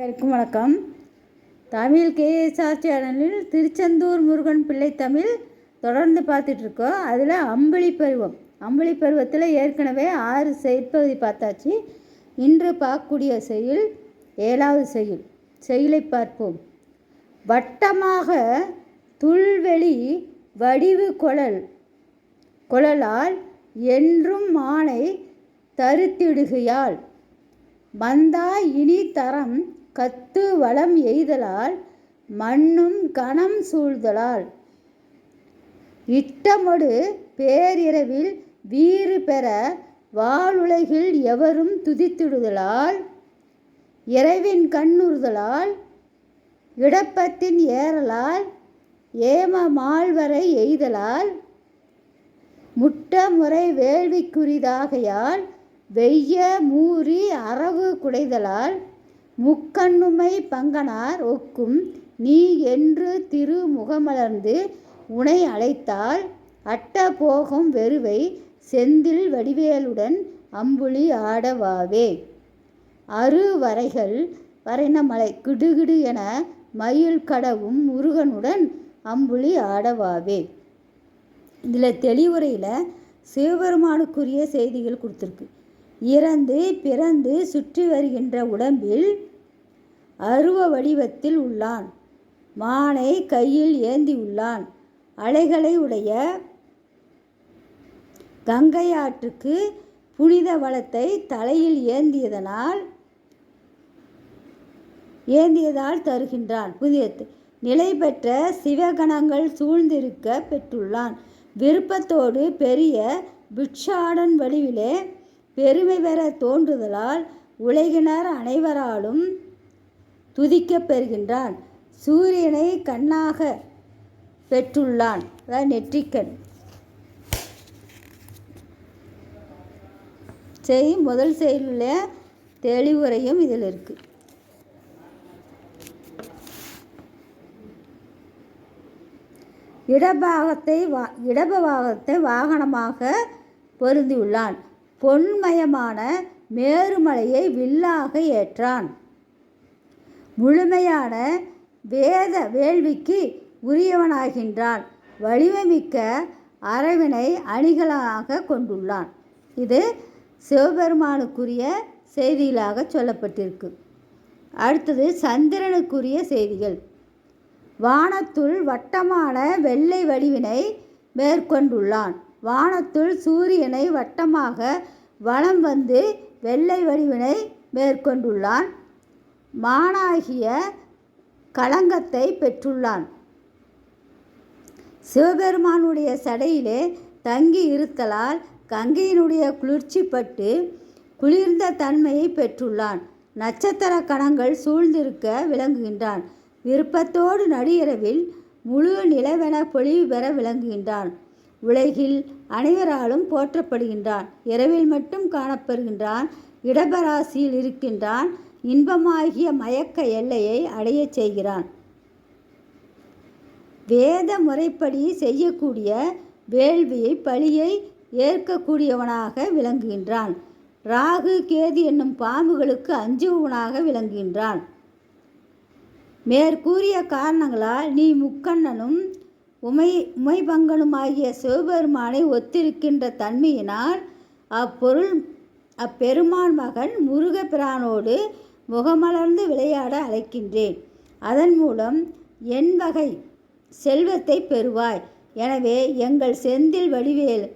எல்லாருக்கும் வணக்கம். தமிழ் கேஎஸ்ஆர் சேனலில் திருச்செந்தூர் முருகன் பிள்ளை தமிழ் தொடர்ந்து பார்த்துட்ருக்கோம் அதில் அம்பளி பருவம். அம்பளி பருவத்தில் ஏற்கனவே ஆறு செயற்பகுதி பார்த்தாச்சு. இன்று பார்க்கக்கூடிய செயல் ஏழாவது செயல். செயலை பார்ப்போம். வட்டமாக துள்வெளி வடிவு குழல். குழலால் என்றும் மானை தருத்திடுகையால். வந்தா இனி தரம் கத்து வளம் எய்தலால் மண்ணும் கணம் சூழ்தலால். இட்டமொடு பேரிரவில் வீறு பெற வாளுலகில் எவரும் துதித்திடுதலால் இறைவின் கண்ணுறுதலால் இடப்பத்தின் ஏறலால் ஏம மாழ்வரை எய்தலால் முட்ட முறை வேள்விக்குரிதாகையால் வெய்ய மூறி அரவு குடைதலால் முக்கண்ணுமை பங்கனார் ஒக்கும் நீ என்று திரு முகமலர்ந்து உனை அழைத்தால் அட்ட போகும் வெறுவை செந்தில் வடிவேலுடன் அம்புலி ஆடவாவே. அருவரைகள் வரைனமலை கிடுகிடு என மயில் கடவும் முருகனுடன் அம்புலி ஆடவாவே. இதில் தெளிவுரையில் சிவபெருமானுக்குரிய செய்திகள் கொடுத்துருக்கு. இறந்து பிறந்து சுற்றி வருகின்ற உடம்பில் அருவ வடிவத்தில் உள்ளான். மானை கையில் ஏந்தி உள்ளான். அலைகளை உடைய கங்கை ஆற்றுக்கு புனித வளத்தை தலையில் ஏந்தியதனால் ஏந்தியதால் தருகின்றான் புதியத்து நிலை பெற்ற சிவகணங்கள் சூழ்ந்திருக்க பெற்றுள்ளான். விருப்பத்தோடு பெரிய பிட்சாடன் வடிவிலே பெருமை பெற தோன்றுதலால் உலகினர் அனைவராலும் துதிக்கப் பெறுகின்றான். சூரியனை கண்ணாக பெற்றுள்ளான். அதாவது நெற்றிக்கண். செய் முதல் செயலுள்ள தெளிவுரையும் இதில் இருக்குது இடபாகத்தை வா இடபபாகத்தை வாகனமாக பொருந்தியுள்ளான். பொன்மயமான மேருமலையை வில்லாக ஏற்றான். முழுமையான வேத வேள்விக்கு உரியவனாகின்றான். வலிமைமிக்க அரவினை அணிகளாக கொண்டுள்ளான். இது சிவபெருமானுக்குரிய செய்திகளாக சொல்லப்பட்டிருக்கு. அடுத்தது சந்திரனுக்குரிய செய்திகள். வானத்துள் வட்டமான வெள்ளை வடிவினை மேற்கொண்டுள்ளான். வானத்துள் சூரியனை வட்டமாக வலம் வந்து வெள்ளை வடிவினை மேற்கொண்டுள்ளான். மானாகிய களங்கத்தை பெற்றுள்ளான். சிவபெருமானுடைய சடையிலே தங்கி இருத்தலால் கங்கையினுடைய குளிர்ச்சி பட்டு குளிர்ந்த தன்மையை பெற்றுள்ளான். நட்சத்திர கணங்கள் சூழ்ந்திருக்க விளங்குகின்றான். விருப்பத்தோடு நடிகரவில் முழு நிலவென பொழிவு பெற விளங்குகின்றான். உலகில் அனைவராலும் போற்றப்படுகின்றான். இரவில் மட்டும் காணப்படுகின்றான். இடபராசியில் இருக்கின்றான். இன்பமாகிய மயக்க எல்லையை அடையச் செய்கிறான். வேத முறைப்படி செய்யக்கூடிய வேள்வியை பழியை ஏற்கக்கூடியவனாக விளங்குகின்றான். ராகு கேது என்னும் பாம்புகளுக்கு அஞ்சுவனாக விளங்குகின்றான். மேற்கூறிய காரணங்களால் நீ முக்கண்ணனும் உமை உமைபங்கனுமாகிய சிவபெருமானை ஒத்திருக்கின்ற தன்மையினால் அப்பொருள் அப்பெருமான் மகன் முருகப்பிரானோடு முகமலர்ந்து விளையாட அழைக்கின்றேன். அதன் மூலம் என் வகை செல்வத்தை பெறுவாய். எனவே எங்கள் செந்தில் வடிவேல்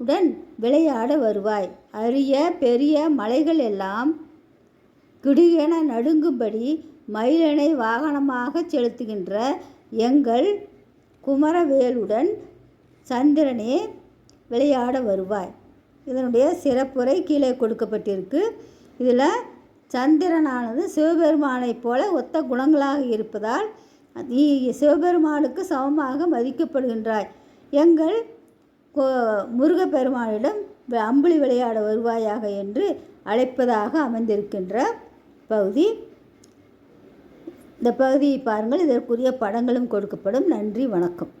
உடன் விளையாட வருவாய். அரிய பெரிய மலைகள் எல்லாம் கிடுகென நடுங்கும்படி மயிலனை வாகனமாக செலுத்துகின்ற எங்கள் குமரவேலுடன் சந்திரனே விளையாட வருவாய். இதனுடைய சிறப்புரை கீழே கொடுக்கப்பட்டிருக்கு. இதில் சந்திரனானது சிவபெருமானைப் போல ஒத்த குணங்களாக இருப்பதால் நீ சிவபெருமானுக்கு சமமாக மதிக்கப்படுகின்றாய். எங்கள் முருகப்பெருமானிடம் அம்புலி விளையாட வருவாயாக என்று அழைப்பதாக அமைந்திருக்கின்ற பகுதி. இந்த பகுதியை பாருங்கள். இதற்குரிய படங்களும் கொடுக்கப்படும். நன்றி வணக்கம்.